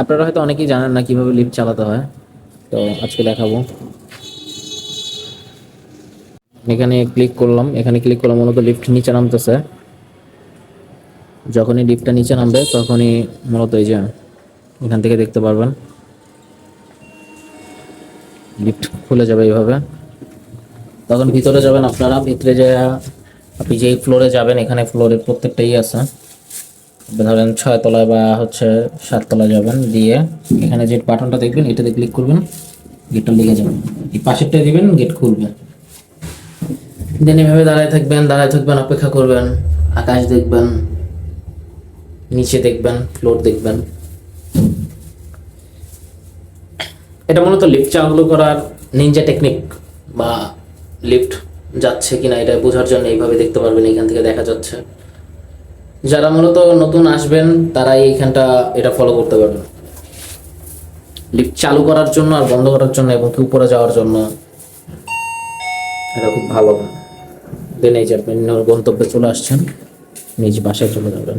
আপনারা হয়তো অনেকেই জানেন না কীভাবে লিফট চালাতে হয়। তো আজকে দেখাবো। এখানে ক্লিক করলাম। এখানে ক্লিক করলাম মূলত লিফট নিচে নামতেছে। যখনই লিফটটা নিচে নামবে, তখনই মূলত এই যে এখান থেকে দেখতে পারবেন। লিফট খুলে যাবে এইভাবে। তখন ভিতরে যাবেন আপনারা। ভিতরে যে আপনি যেই ফ্লোরে যাবেন, এখানে ফ্লোরের প্রত্যেকটাই আছে। ধরেন ছয় তলায় বা হচ্ছে সাত তলায় যাবেন, দিয়ে এখানে যে বাটনটা দেখবেন, এটাতে ক্লিক করবেন গেটটা লেগে যাবে। এই পাশেরটা দিবেন গেট খুলবে। দেন এভাবে দাঁড়ায় থাকবেন দাঁড়ায় থাকবেন, অপেক্ষা করবেন, আকাশ দেখবেন, নিচে দেখবেন ফ্লোর দেখবেন। এটা মূলত লিফট চালু করার নিনজা টেকনিক বা লিফট যাচ্ছে কিনা এটা বোঝার জন্য এইভাবে দেখতে পারবেন, এখান থেকে দেখা যাচ্ছে। যারা মূলত নতুন আসবেন তারা এইখানটা এটা ফলো করতে পারবেন। লিফট চালু করার জন্য আর বন্ধ করার জন্য এবং কি উপরে যাওয়ার জন্য এটা খুব ভালো। দেন এই যে আপনি গন্তব্যে চলে আসছেন, নিজ বাসায় চলে যাবেন।